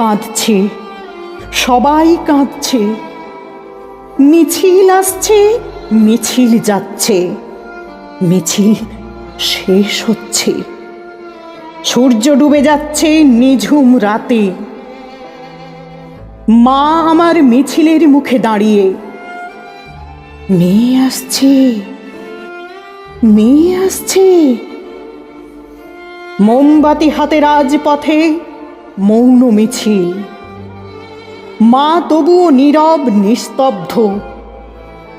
কাঁদছে, সবাই কাঁদছে। মিছিল আসছে, মিছিল যাচ্ছে। মিছিল শেষ হচ্ছে। সূর্য ডুবে যাচ্ছে নিঝুম রাতে। মা আমার মিছিলের মুখে দাঁড়িয়ে। মেয়ে আসছে মেয়ে আসছে। মোমবাতি হাতে রাজপথে মৌন মিছিল। মা তবুও নীরব, নিস্তব্ধ,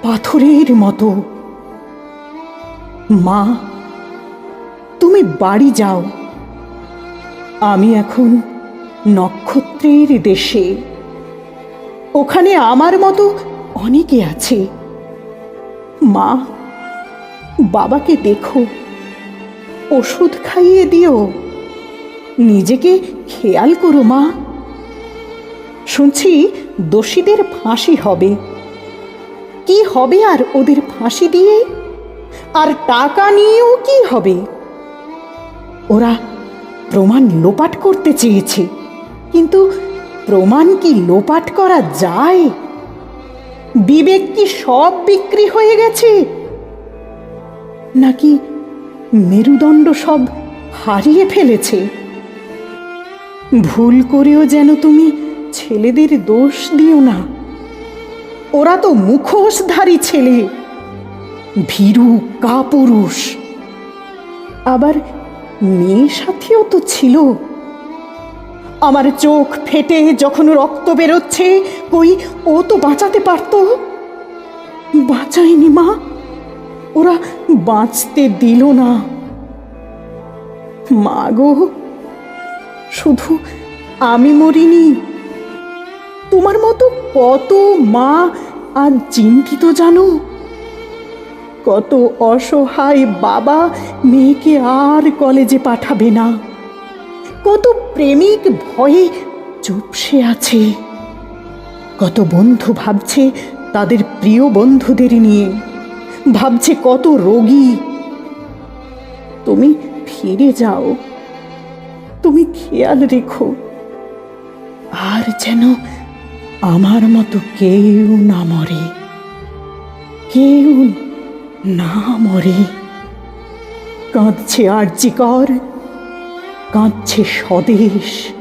পাথরের মতো। মা, তুমি বাড়ি যাও। আমি এখন নক্ষত্রের দেশে। ওখানে আমার মতো অনেকে আছে। মা, বাবাকে দেখো। ওষুধ খাইয়ে দিও। নিজেকে খেয়াল করো, মা। শুনছি দোষীদের ফাঁসি হবে। কি হবে আর ওদের ফাঁসি দিয়ে? আর টাকা নিয়েও কি হবে? ওরা প্রমাণ লোপাট করতে চেয়েছে, কিন্তু প্রমাণ কি লোপাট করা যায়? বিবেক কি সব বিক্রি হয়ে গেছে? নাকি মেরুদণ্ড সব হারিয়ে ফেলেছে? ভুল করেও যেন তুমি, ছেলেদের দোষ দিও না। ওরা তো মুখোশধারী ছেলে। ভীরু কাপুরুষ। আবার মেয়ে সাথীও তো ছিল। আমার চোখ ফেটে যখন রক্ত বেরোচ্ছে, কই ও তো বাঁচাতে পারতো? বাঁচায়নি মা। ওরা বাঁচতে দিল না। মা গো। শুধু আমি মরিনি। তোমার মতো কত মা আজ চিন্তিত জানো? কত অসহায় বাবা মেয়েকে আর কলেজে পাঠাবে না। কত প্রেমিক ভয়ে চুপসে আছে। কত বন্ধু ভাবছে তাদের প্রিয় বন্ধুদের নিয়ে। ভাবছে কত রোগী। তুমি ফিরে যাও। তুমি খেয়াল রেখো। আর যেন আমার মতো কেউ না মরে। কেউ না মরে। কাঁদছে আর্যিকর কাঁদছে স্বদেশ।